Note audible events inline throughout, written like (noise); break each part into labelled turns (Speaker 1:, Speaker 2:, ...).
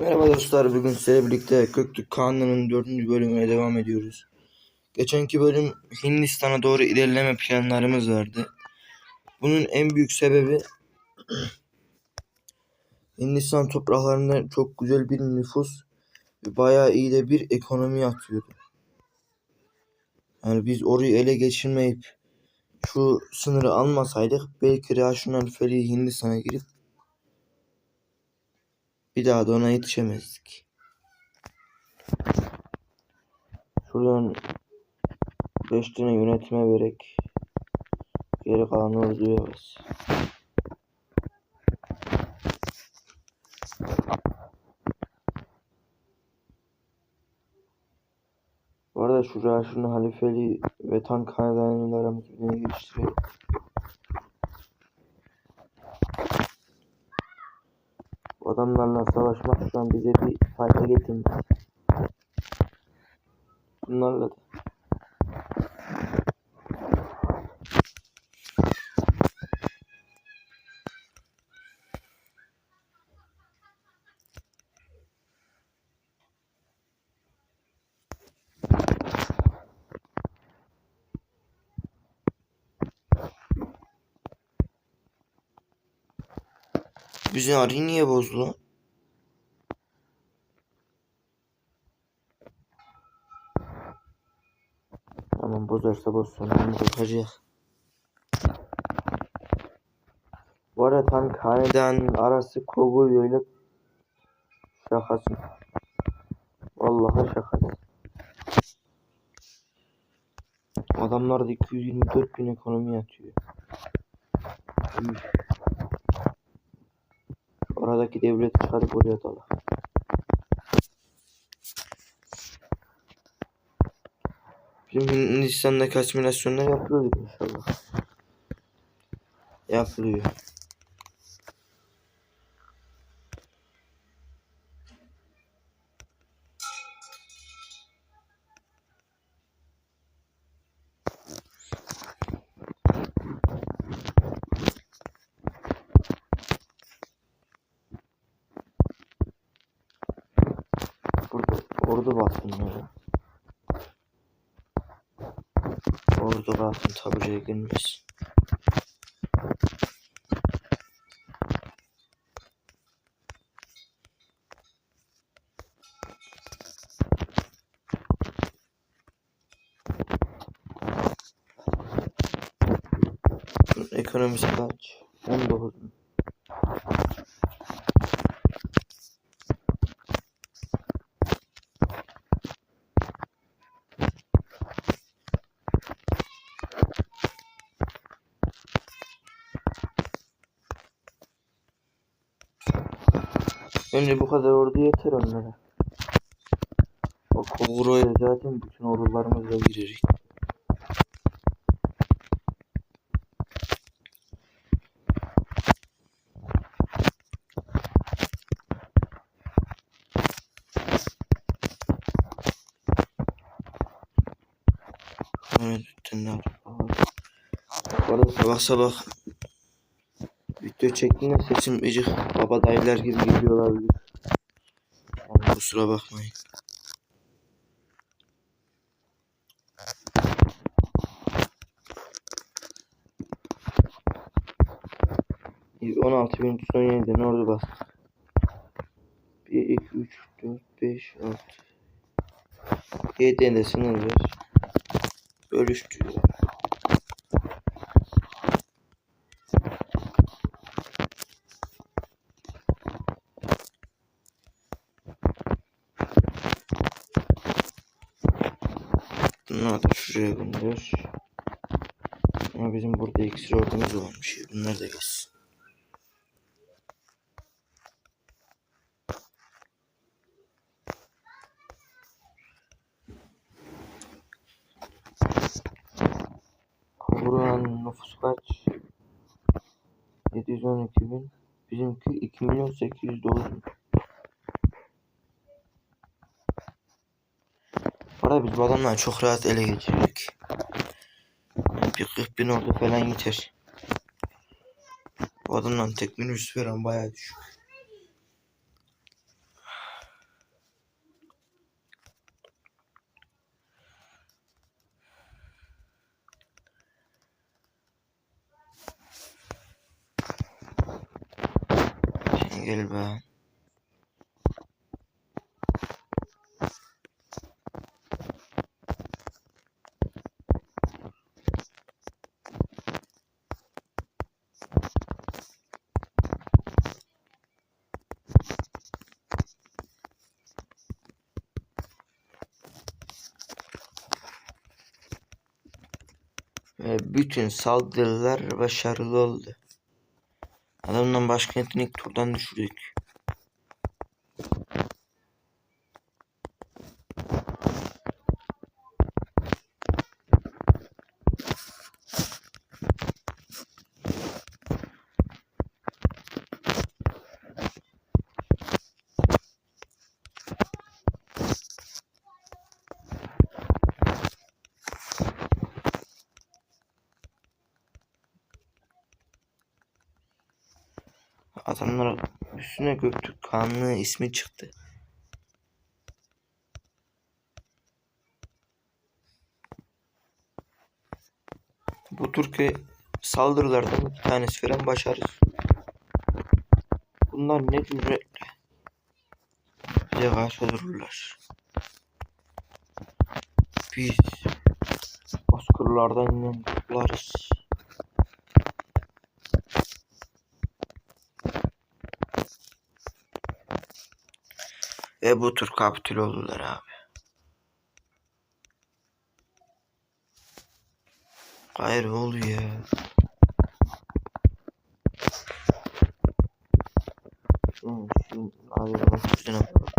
Speaker 1: Merhaba dostlar, bugün sizlerle birlikte Köklük Kanun'un 4. bölümüne devam ediyoruz. Geçenki bölüm Hindistan'a doğru ilerleme planlarımız vardı. Bunun en büyük sebebi (clears throat) Hindistan topraklarında çok güzel bir nüfus ve bayağı iyi de bir ekonomi yatıyordu. Yani biz orayı ele geçirmeyip şu sınırı almasaydık belki Raşunal Feli Hindistan'a girip bir daha da ona yetişemezdik. Şuradan 5 tane yönetime vererek geri kalan orduya bas. Bu arada şu Raşun halifeli ve Tan Hanedanı'yla aramızı birbirine geliştirelim. Bu adamlarla savaşmak şu an bize bir fayda getirmez. Bunlarla da. Bizim arayı niye bozdu lan? Tamam bozarsa bozsun. Onu bakacak. Bu arada tank hanedanın arası Koguryo ile şakası. Vallahi şaka değil. Adamlarda 224 bin ekonomi yatıyor. Üf. Oradaki devlet çıkarıp oraya dala. Bizim Hindistan'daki asimilasyonlar yapılıyor inşallah. Yapılıyor. Bunun Ekonomisi kaç? 19 mu? Bence bu kadar ordu yeter onlara. O Kovuro'ya zaten bütün ordularımızla girecek. Evet. Bu arada sabah sabah video çektiğinde sesim ecik baba dayılar gibi geliyor olabilir. Yani kusura bakmayın. Biz 16 bin 17'den ordu bastık. 1, 2, 3, 4, 5, 6. 7 de sınır var. Bölüştürüyor. Bunları da şuraya gönder. Ama bizim burada iksir ordumuz varmış. Bunlar da gelsin. Buranın nüfusu kaç? 712 bin. Bizimki 2 milyon 809 bin. Arada biz bu adamları çok rahat ele geçirdik. Bir 40 bin ordu falan yeter. Bu adamların tek minibüs veren bayağı düşük. Gel be. Ve bütün saldırılar başarılı oldu. Adamdan başkentini ilk turdan düşürdük. Adamlar üstüne Göktürk Kanlı ismi çıktı. Bu Türkiye saldırılardan bir tanesi falan başarırız. Bunlar ne cüretle bize karşı dururlar. Biz Bozkırlardan inen Ve bu tür kapitül oldular abi. Hayır oluyor. Şunu şunu abi bak üstüne bak.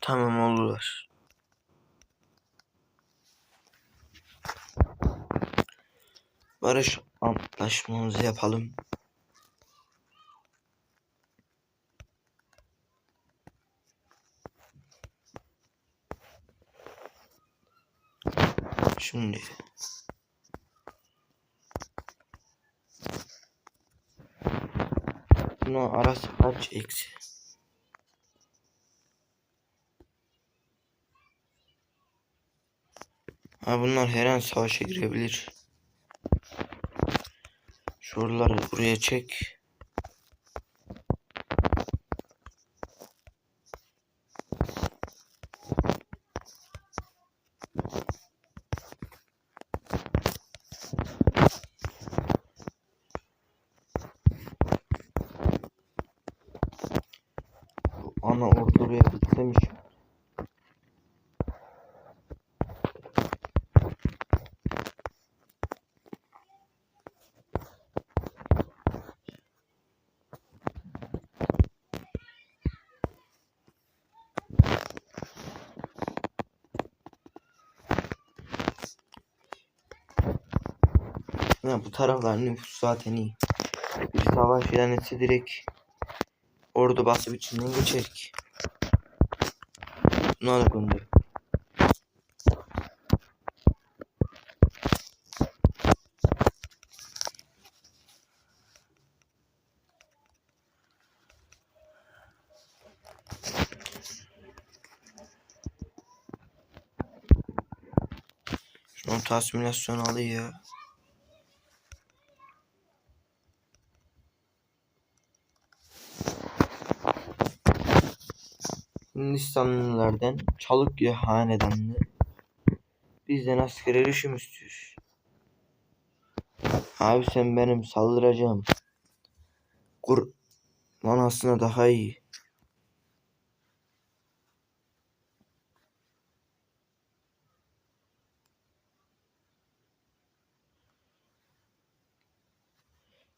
Speaker 1: Tamam oldular. Barış antlaşmamızı yapalım. Şimdi bunu arası kaç eksi? Ha bunlar her an savaşa girebilir. Şuraları buraya çek. Ana ordu buraya gitsemiş. Ya bu taraflar nüfus zaten iyi. Bir savaş ilan etse direkt ordu basıp içinden geçerik. Ne olur bunda? Şunu tasmilasyon alıyor ya. Hindistanlılardan Çalıkya hanedanlı bizden asker erişim istiyor. Abi sen benim saldıracağım. Kur lan daha iyi.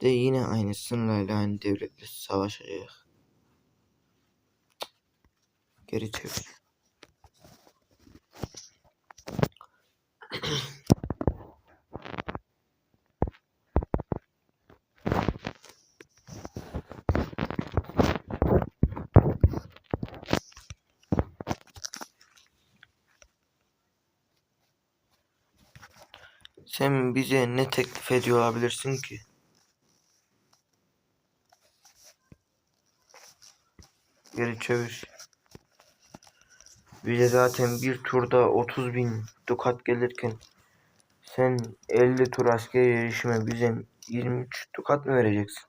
Speaker 1: De yine aynı sınırlarla aynı devletle savaşacak. Geri çevir. Sen bize ne teklif ediyor olabilirsin ki? Geri çevir. Bize zaten bir turda 30 bin dukat gelirken sen 50 tur askeri yarışıma bize 23 dukat mı vereceksin?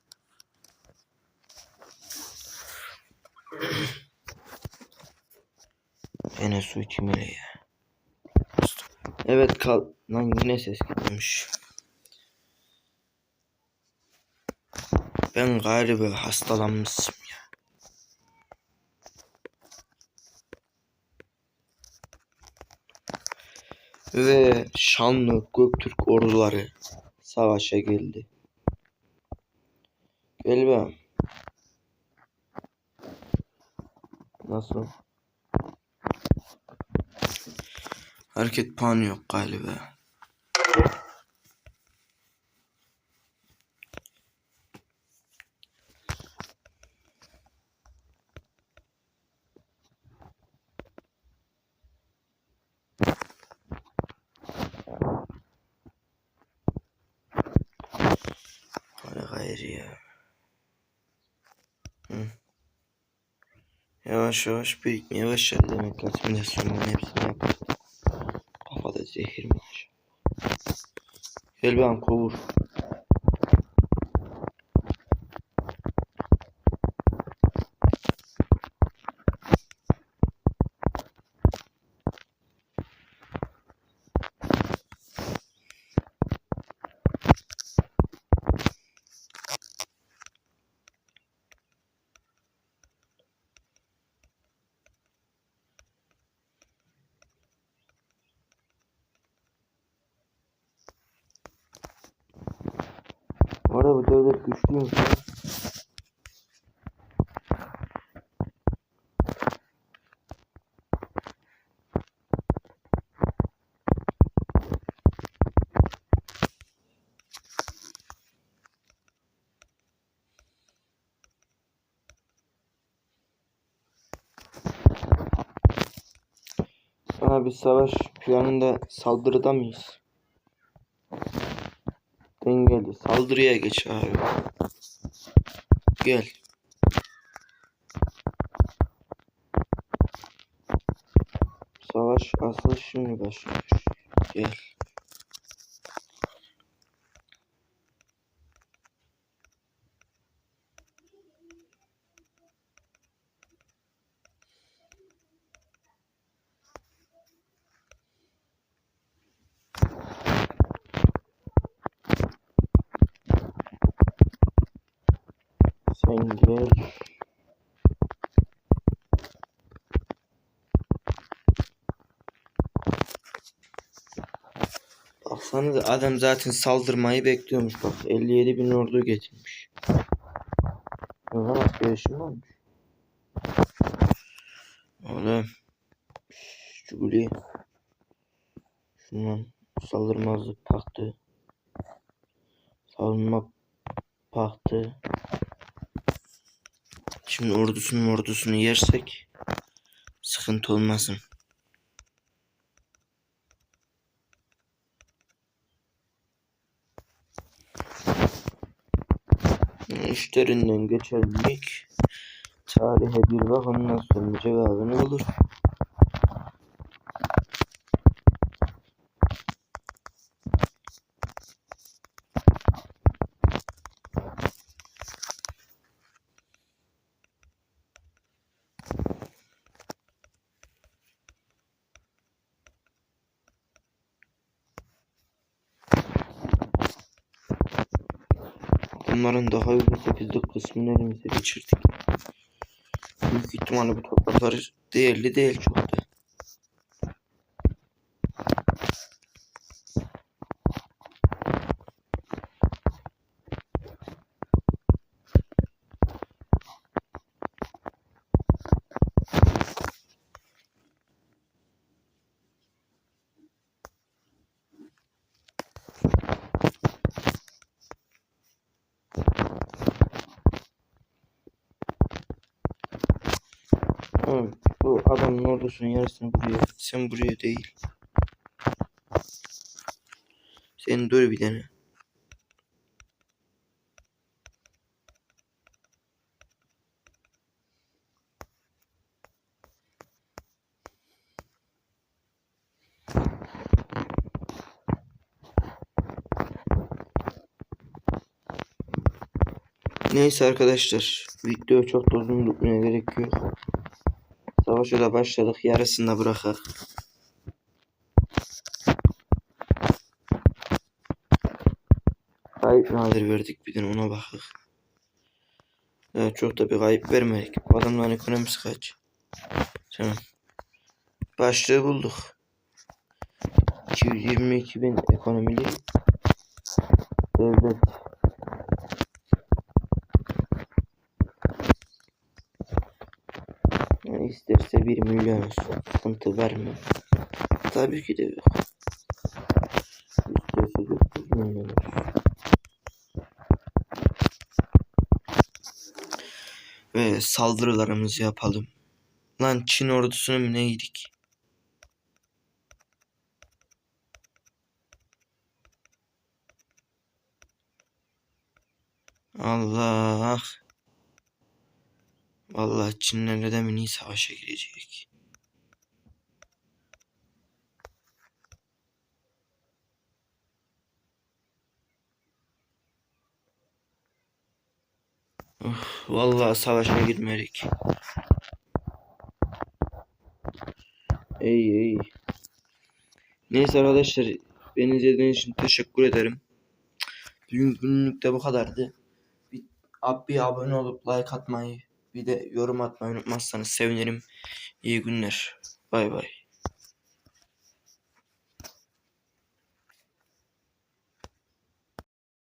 Speaker 1: (clears throat) Yine su hele ya. Evet kal. Lan yine ses gitmemiş. Ben galiba hastalanmışım Ve şanlı Göktürk orduları savaşa geldi. Gel. Nasıl? Hareket puanı yok galiba. Ya. Hı. Yavaş yavaş birikmeye başladı demek ki simülasyonların hepsini yaptık. Kafada zehir mi var? Gel bakalım kovur. Arada bu devlet güçlüymüş. Sana bir savaş planında saldırıda mıyız? Dengeli. Saldırıya geç abi. Gel. Savaş asıl şimdi başlıyor. Gel. Sen gel. Baksanıza adam zaten saldırmayı bekliyormuş bak 57 bin ordu getirmiş. Oha nasıl yaşım varmış. Oğlum. Şşş, Cuguli. Şundan saldırmazlık paktı. Savunma paktı. Şimdi ordusunun ordusunu yersek sıkıntı olmasın. İşlerinden geçerlik tarihe bir bak ondan sonra cevabını bulur. Bunların daha %8'lik kısmını elimize geçirdik. Büyük ihtimalle bu toprakları değerli değil çok ordusunun yarısını buraya. Sen buraya değil. Sen dur bir tane. Neyse arkadaşlar video çok da uzun tutmaya gerek yok. Savaşa da başladık. Yarısında bırakak. Kayıp nadir verdik bir de ona bakak. Ya çok da bir kayıp vermedik. Adamların ekonomisi kaç? Tamam. Başlığı bulduk. 222 bin ekonomili devlet. Yani 1 milyon. Sıkıntı verme. Tabii ki de yok. İsterse 900 milyon. Ve saldırılarımızı yapalım. Lan Çin ordusunu mu neydik? Allah. Vallahi Çinlerle de mini savaşa girecek. Of, vallahi savaşa girmedik. İyi iyi. Neyse arkadaşlar beni izlediğiniz için teşekkür ederim. Bugün günlük de bu kadardı. Bir, bir abone olup like atmayı bir de yorum atmayı unutmazsanız sevinirim. İyi günler. Bay bay.